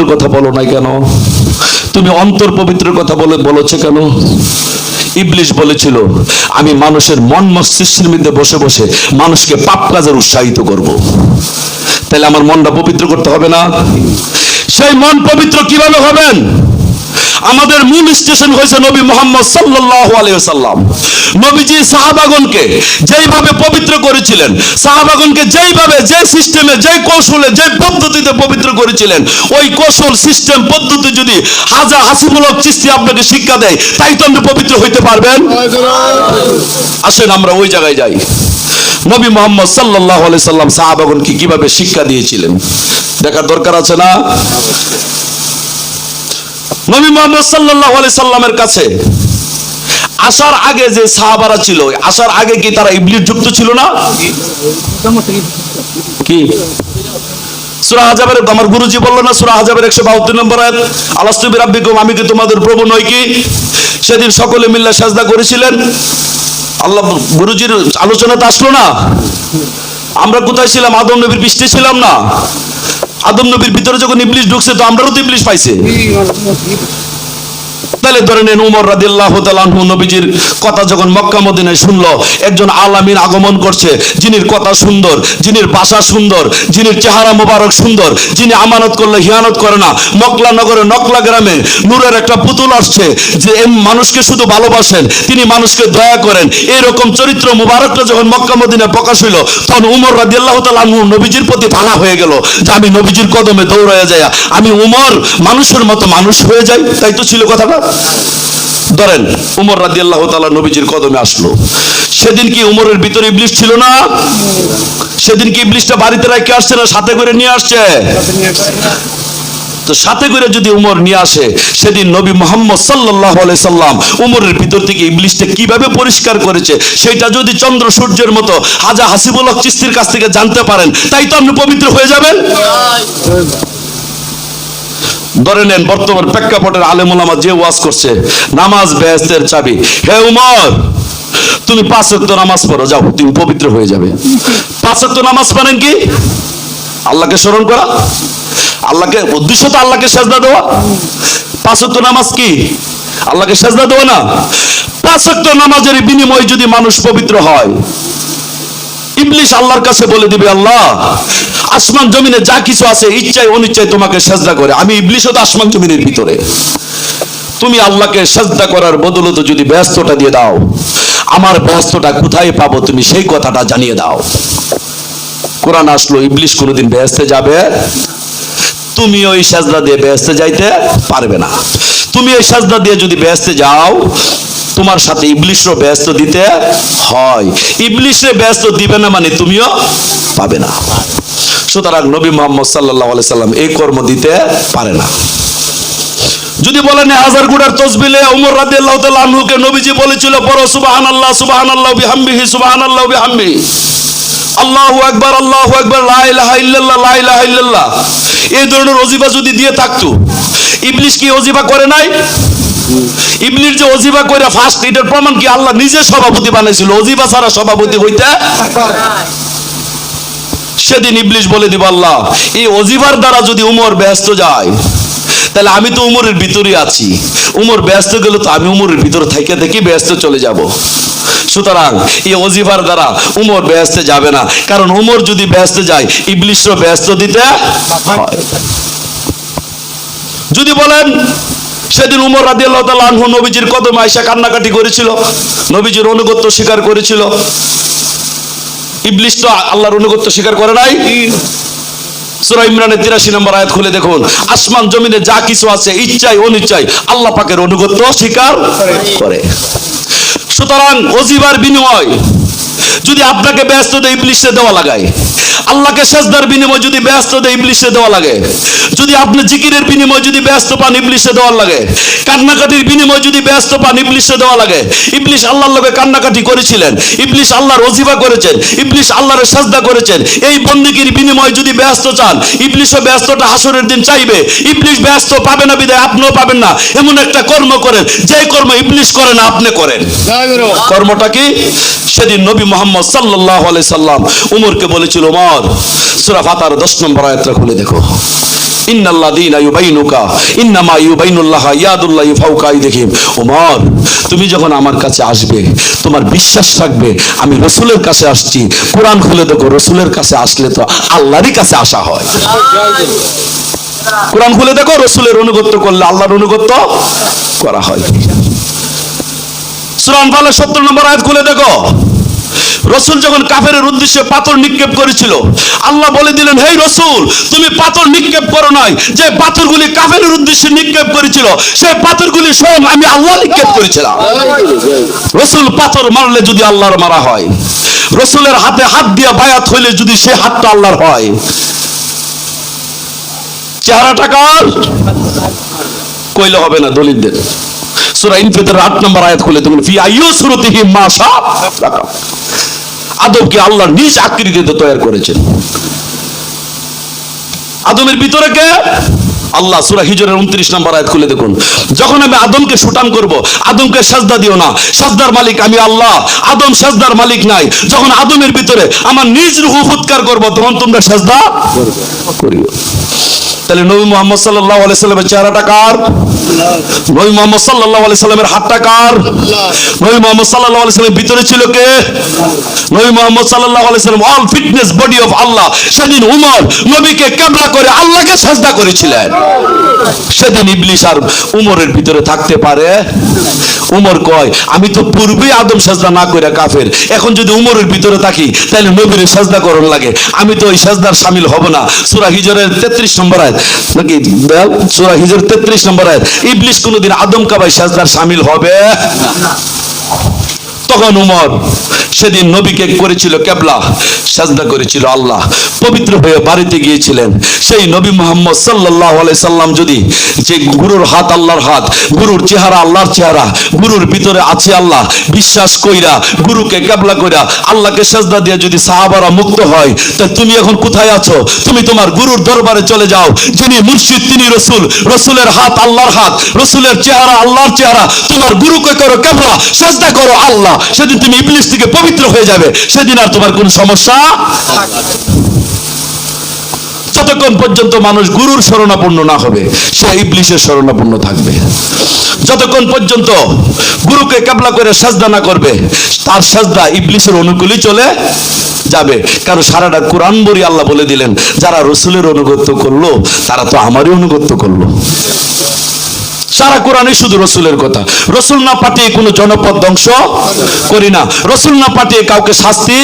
পবিত্রের কথা বলো না কেন? তুমি অন্তর পবিত্রের কথা বলে বলেছ কেন? ইবলিশ বলেছিল, আমি মানুষের মন মস্তিষ্কের মধ্যে বসে বসে মানুষকে পাপ কাজের উৎসাহিত করব। তাহলে আমার মনটা পবিত্র করতে হবে না? সেই মন পবিত্র কীভাবে হবেন? আমাদের মূল স্টেশন হয়েছে নবী মোহাম্মদ সাল্লাল্লাহু আলাইহি সাল্লাম নবীজি সাহাবাগণকে যেইভাবে পবিত্র করেছিলেন, সাহাবাগণকে যেইভাবে, যে সিস্টেমে, যে কৌশলে, যে পদ্ধতিতে পবিত্র করেছিলেন, ওই কৌশল, সিস্টেম, পদ্ধতি যদি হাজার হাসিমূলক চিস্তি আপনাকে শিক্ষা দেয়, তাই তো আপনি পবিত্র হইতে পারবেন। আসেন আমরা ওই জায়গায় যাই। নবী মোহাম্মদ সাল্লাল্লাহু আলাইহি সাল্লাম সাহাবাগণকে কীভাবে শিক্ষা দিয়েছিলেন? দেখার দরকার আছে না? নবী মোহাম্মদ সাল্লাল্লাহু আলাইহি সাল্লামের কাছে আসার আগে যে সাহাবারা ছিল, আসার আগে কি তারা ইবলিস যুক্ত ছিল না? কি? সূরা হাজাবের আমার গুরুজি বলল না, সূরা হাজাবের 172 নম্বর আয়াত আলাস্তু বিরাব্বিকুম আমি কি তোমাদের প্রভু নই কি? সেদিন সকলে মিল্লা সাজদা করেছিলেন। আল্লাহ গুরুজির আলোচনাতে আসলো না। আমরা কোথায় ছিলাম? আদম নবীর পৃষ্ঠে ছিলাম না। আদম নবীর ভিতরে যখন ইবলিশ ঢুকছে তো আমরাও তো ইবলিশ পাইছে। তাহলে ধরে নেন উমর রাদিল্লাহ তালাহু নবীজির কথা যখন মক্কা, মদিনায় শুনলো, একজন আলামিন আগমন করছে যিনি কথা সুন্দর যিনি ভাষা সুন্দর যিনি চেহারা মোবারক সুন্দর, যিনি আমানত করলে হিয়ানত করে না, মকলা নগরে নকলা গ্রামে নূরের একটা পুতুল আসছে, যে মানুষকে শুধু ভালোবাসেন, তিনি মানুষকে দয়া করেন। এরকম চরিত্র মুবারকটা যখন মক্কা, মদিনায় প্রকাশ হইল, তখন উমর রাদিল্লাহ তালাহু নবীজির প্রতি ভালা হয়ে গেল, যে আমি নবীজির কদমে দৌড়াইয়া যায় আমি উমর মানুষের মতো মানুষ হয়ে যাই, তাই তো ছিল কথাটা? ধরেন, উমর রাদি আল্লাহ তালা নবীজির কদমে আসলো। সেদিন কি উমরের ভিতরে ইবলিশ ছিল না? সেদিন কি ইবলিশটা বাড়িতে রেখে আসছে না সাথে করে নিয়ে আসছে? সাথে করে যদি উমর নিয়ে আসে, সেদিন নবী মোহাম্মদ সাল্লাহ সাল্লাম উমরের ভিতর থেকে ইবলিশটা কীভাবে পরিষ্কার করেছে, সেটা যদি চন্দ্র সূর্যের মতো হাজা হাসিবুল চিস্তির কাছ থেকে জানতে পারেন, তাই তো আপনি পবিত্র হয়ে যাবেন? ধরে নেন, বর্তমান প্রেক্ষাপটের আলেমুলামা যে ওয়াজ করছে, নামাজ বেহেস্তের চাবি। হে উমর, তুমি পাঁচ ওয়াক্ত নামাজ পড়ো, যাও, তুমি পবিত্র হয়ে যাবে। পাঁচ ওয়াক্ত নামাজ পড়েন কি? আল্লাহকে স্মরণ করা। আল্লাহকে, উদ্দেশ্য তো আল্লাহকে সাজদা দেওয়া। পাঁচ ওয়াক্ত নামাজ কি? আল্লাহকে সাজদা দেওয়া না? পাঁচ ওয়াক্ত নামাজের বিনিময়ে যদি মানুষ পবিত্র হয়, ইবলিশ আল্লাহর কাছে বলে দিবে, আল্লাহ আসমান জমিনে যা কিছু আছে, ইচ্ছায় অনিচ্ছায় তোমাকে সাজদা করে। আমি ইবলিশও তো আসমান জমিনের ভিতরে। তুমি আল্লাহকে সাজদা করার বদলত যদি ব্যস্তটা দিয়ে দাও, আমার ব্যস্তটা কোথায় পাবো তুমি সেই কথাটা জানিয়ে দাও। কোরআন আসলো, ইবলিশ কোনোদিন ব্যস্তে যাবে। তুমি ওই সাজদা দিয়ে ব্যস্তে যাইতে পারবে না। তুমি এই সাজদা দিয়ে যদি ব্যস্তে যাও, তোমার সাথে ইবলিশরও ব্যস্ত দিতে হয়। ইবলিশরে ব্যস্ত দিবে না মানে তুমিও পাবে না। সুতরাং নবী মোহাম্মদ সাল্লাহ সাল্লাম এই কর্ম দিতে পারে না। যদি বলেন হাজার গুড়ার তসবিলে উমর তাআলা আনহুকে নবীজি বলেছিল, পড়ো সুবহানাল্লাহ সুবহানাল্লাহ, বিহামদিহি, সুবহানাল্লাহ বিহামদি আল্লাহু আকবার আল্লাহু আকবার, লা ইলাহা ইল্লাল্লাহ, লা ইলাহা ইল্লাল্লাহ। এই ধরনের ওজিফা যদি দিয়ে থাকতো, ইবলিশ কি ওজিফা করে নাই? ইবলির যে ওজিফা করে ফার্স্ট এটার প্রমাণ কি? আল্লাহ নিজে সভাপতি বানাইছিল অজিবা ছাড়া সভাপতি হইতে সেদিন ইবলিশ বলে দিব আল্লাহ, এই অজিবার দ্বারা যদি উমর ব্যস্ত যায়, তাহলে আমি তো উমরের ভিতরে আছি। উমর ব্যস্ত গেলে তো আমি উমরের ভিতরে থেকে থেকে ব্যস্ত চলে যাব। সুতরাং এই অজিফার দ্বারা উমর ব্যস্ত যাবে না। কারণ উমর যদি ব্যস্ত যায়, ইবলিশও ব্যস্ত দিতে যদি বলেন, সেদিন উমর রাদি আল্লাহ নবীজির কদম আয়সা কান্নাকাটি করেছিল, নবীজির অনুগত্য স্বীকার করেছিল। ইবলিশ তো আল্লাহর অনুগত্য স্বীকার করে নাই। সূরা ইমরানের 83 নম্বর আয়াত খুলে দেখুন। আসমান জমিনে যা কিছু আছে আল্লাহ পাকের অনুগত্য স্বীকার করে। সুতরাং অজিবার বিনিময় যদি আপনাকে ব্যস্ত দেয় ইবলিশে দেওয়া লাগায় আল্লাহকে সেজদার বিনিময় যদি ব্যস্ত দেয় ইবলিশে দেওয়া লাগে যদি আপনি জিকিরের বিনিময় যদি ব্যস্ত পান ইবলিশে দেওয়া লাগে কান্নাকাটির বিনিময় যদি ব্যস্ত পান ইবলিশে দেওয়া লাগে ইবলিশ আল্লাহর লগে কান্নাকাটি করেছিলেন ইবলিশ আল্লাহর ওজিফা করেছেন ইবলিশ আল্লাহর সাজদা করেছেন এই বন্দিগির বিনিময় যদি ব্যস্ত চান ইবলিশও ব্যস্তটা হাসরের দিন চাইবে ইবলিশ ব্যস্ত পাবে না বিদায় আপনিও পাবেন না এমন একটা কর্ম করেন যে কর্ম ইবলিশ করে না আপনি করেন। কর্মটা কি? সেদিন নবী মোহাম্মদ সাল্লাহ সাল্লাম উমরকে বলেছিল, উমর, সূরা ফাতার 10 নম্বর আয়াতটা খুলে দেখো। তুমি যখন আমার কাছে আসবে, তোমার বিশ্বাস থাকবে, আমি রসুলের কাছে আসছি, কোরআন খুলে দেখো, রসুলের কাছে আসলে তো আল্লাহরই কাছে আসা হয়। কোরআন খুলে দেখো, রসুলের অনুগত্য করলে আল্লাহর অনুগত্য করা হয়। সুরান সত্তর নম্বর আয়াত খুলে দেখো। রসুল যখন কাফেরের উদ্দেশ্যে পাথর নিক্ষেপ করেছিল, আল্লাহ বলে দিলেন, হেই রসুল, তুমি পাথর নিক্ষেপ করো নাই। যে পাথরগুলি কাফেরের উদ্দেশ্যে নিক্ষেপ করেছিল, সেই পাথরগুলি স্বয়ং আমি আল্লাহ নিক্ষেপ করেছিলাম। রসুল পাথর মারলে যদি আল্লাহর মারা হয়, রসুলের হাতে হাত দিয়ে বায়াত হইলে যদি সে হাতটা আল্লাহর হয়। চেহারাটা কার? কইলে হবে না দলিলদের। সূরা ইনফিতর 8 নম্বর আয়াত খুলে তুমি ফি আইয়ু সুরতিহি মা শা আদমকে আল্লাহ নিজ আকৃতিতে তৈরি করেছেন। আদমের ভিতরে কে? আল্লাহ সূরা হিজরের 29 নম্বর আয়াত খুলে দেখুন। যখন আমি আদমকে শুটান করব আদমকে সাজদা দিও না। সাজদার মালিক আমি আল্লাহ আদম সাজদার মালিক নাই। যখন আদমের ভিতরে আমার নিজ রূহ ফুৎকার করব তখন তোমরা সাজদা করিও। তাহলে নবী মোহাম্মদ সাল্লাল্লাহু আলাইহি সাল্লামের চেহারাটা কার? নবী মোহাম্মদ সাল্লাল্লাহু আলাইহি সাল্লামের হাতটা কার? নবী মোহাম্মদ সাল্লাল্লাহু আলাইহি সাল্লামের ভিতরে ছিল কে? নবী মোহাম্মদ সাল্লাল্লাহু আলাইহি সাল্লাম অল ফিটনেস বডি অফ আল্লাহ সেদিন উমর নবীকে কিবলা করে আল্লাহকে সাজদা করেছিলেন। সেদিন ইবলিস আর উমরের ভিতরে থাকতে পারে। উমর কয়, আমি তো পূর্বেই আদম সাজদা না করে কাফের। এখন যদি উমরের ভিতরে থাকি, তাহলে নবীর সাজদা করণ লাগে। আমি তো ওই সাজদার সামিল হব না। সূরা হিজরের 33 নম্বর আয়াত। নাকি? সুরা হিজর 33 নম্বর আয়াত ইবলিশ কোনোদিন আদম কাবাই সাজদার সামিল হবে? তখন উমর সেদিন নবীকে করেছিল কেবলা, সাজদা করেছিল আল্লাহ। পবিত্র হয়ে বাড়িতে গিয়েছিলেন। সেই নবী মোহাম্মদ আলাইহি সাল্লাম যদি যে গুরুর হাত আল্লাহর হাত, গুরুর চেহারা আল্লাহর চেহারা, গুরুর ভিতরে আছে আল্লাহ, বিশ্বাস কইরা, গুরুকে কেবলা কইরা, আল্লাহকে সাজদা দিয়ে যদি সাহাবারা মুক্ত হয়, তা তুমি এখন কোথায় আছো? তুমি তোমার গুরুর দরবারে চলে যাও। যিনি মুর্শিদ, তিনি রসুল। রসুলের হাত আল্লাহর হাত, রসুলের চেহারা আল্লাহর চেহারা। তোমার গুরুকে করো কেবলা, সাজদা করো আল্লাহ। সেদিন তুমি ইবলিস থেকে পবিত্র হয়ে যাবে, সেদিন আর তোমার কোনো সমস্যা যতক্ষণ পর্যন্ত মানুষ গুরুর শরণাপন্ন না হবে, সে ইবলিসের শরণাপন্ন থাকবে। যতক্ষণ পর্যন্ত গুরুকে কাবলা করে সাজদা না করবে, তার সাজদা ইবলিসের অনুকূলই চলে যাবে। কারণ সারাটা কোরআন বরি আল্লাহ বলে দিলেন, যারা রসুলের অনুগত্য করল, তারা তো আমারই অনুগত্য করল। সারা কোরআনে শুধু রসুলের কথা। রসুল না পাঠিয়ে কোনো জনপদ ধ্বংস করি না। রসুল না পাঠিয়ে কাউকে শাস্তি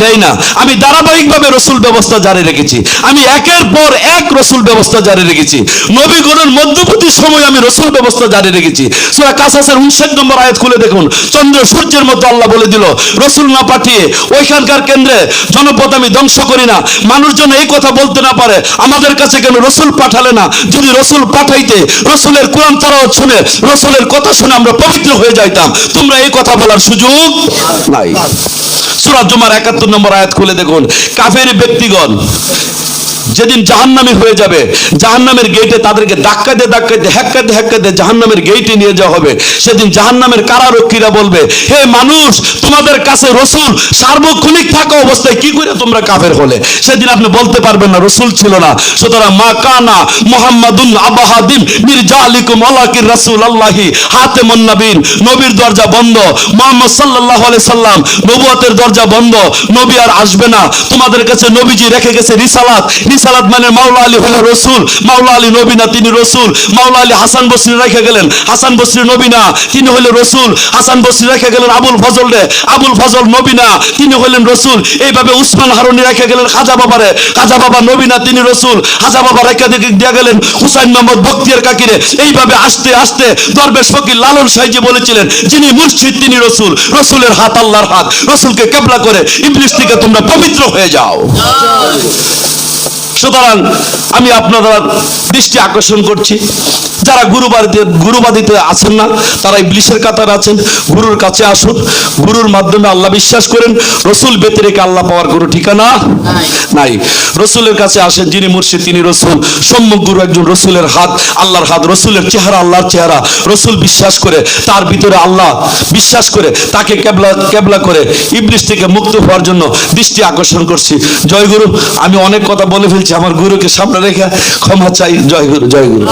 দেয় না। আমি ধারাবাহিকভাবে রসুল ব্যবস্থা জারি রেখেছি। আমি একের পর এক রসুল ব্যবস্থা জারি রেখেছি। নবীগণের মধ্যবর্তী সময় আমি রসুল ব্যবস্থা জারি রেখেছি। সুরা কাসাসের উনষাট নম্বর আয়াত খুলে দেখুন। চন্দ্র সূর্যের মতো আল্লাহ বলে দিল, রসুল না পাঠিয়ে ওইখানকার কেন্দ্রে জনপদ আমি ধ্বংস করি না। মানুষজন এই কথা বলতে না পারে। আমাদের কাছে কেন রসুল পাঠালে না? যদি রসুল পাঠাইতে, রসুলের কোরআন তারাও শুনে, রসুলের কথা শুনে আমরা পবিত্র হয়ে যাইতাম। তোমরা এই কথা বলার সুযোগ নাই। সুরাজ জুমার একাত্তর নম্বর আয়াত খুলে দেখুন। কাফের ব্যক্তিগণ যেদিন জাহান্নামি হয়ে যাবে, জাহান্নামের গেটে তাদেরকে ধাক্কাতে ধাক্কাতে হ্যাক্কাতে হ্যাক্কাতে জাহান্নামের গেটে নিয়ে যাওয়া হবে। সেদিন জাহান্নামের কারারক্ষীরা বলবে, হে মানুষ, তোমাদের কাছে রসুল সার্বক্ষণিক থাকা অবস্থায় কি করে তোমরা কাফের হলে? সেদিন আপনি বলতে পারবেন না, রসুল ছিল না। সুতরাং মা কানা মোহাম্মদুন আবাহাদিম মির্জা আলিকুম আল্লাহির রাসূল আল্লাহি হাতে নবীন নবীর দরজা বন্ধ, মোহাম্মদ সাল্লাল্লাহু আলাইহি সাল্লাম নবুয়তের দরজা বন্ধ। নবী আর আসবে না। তোমাদের কাছে নবীজি রেখে গেছে রিসালাত। রিসালাত মানে মাওলা আলী হলো রসুল, মাওলা আলী নবী না তিনি রসুল, মাওলা আলী হাসান বসরি রেখে গেলেন, হাসান বসরি নবী না, তিনি হলেন রসুল, হাসান বসরি রেখে গেলেন আবুল ফজল রে, আবুল ফজল নবী না, তিনি হলেন রসুল, এইভাবে উসমান হারুনি রেখে গেলেন খাজা বাবারে খাজা বাবা নবী না, তিনি রসুল, খাজা বাবা রেখে দিয়ে গেলেন হুসাইন মোহাম্মদ বক্তিয়ার কাকিরে, এইভাবে আসতে আসতে দরবেশ ফকির লালন সাইজি বলেছিলেন, যিনি মুর্শিদ তিনি রসুল, রসুলের হাত আল্লাহর হাত, রসুলকে কেবলা করে ইবলিস থেকে তোমরা পবিত্র হয়ে যাও। সুতরাং আমি আপনাদের দৃষ্টি আকর্ষণ করছি। যারা গুরুবাদীতে গুরুবাদীতে আছেন না তারা ইবলিশের কাতার আছেন গুরুর কাছে আসুন। গুরুর মাধ্যমে আল্লাহ বিশ্বাস করেন রসুল বেতে রেখে আল্লাহ পাওয়ার কোনো ঠিকানা নাই। রসুলের কাছে আসেন যিনি মুর্শিদ তিনি রসুল। সম্মুখ গুরু একজন রসুলের হাত আল্লাহর হাত রসুলের চেহারা আল্লাহর চেহারা। রসুল বিশ্বাস করে তার ভিতরে আল্লাহ বিশ্বাস করে তাকে কেবলা কেবলা করে ইবলিশ থেকে মুক্ত হওয়ার জন্য দৃষ্টি আকর্ষণ করছি। জয় গুরু আমি অনেক কথা বলে ফেলছি। আমার গুরুকে সামনে রেখে ক্ষমা চাই। জয় গুরু জয় গুরু।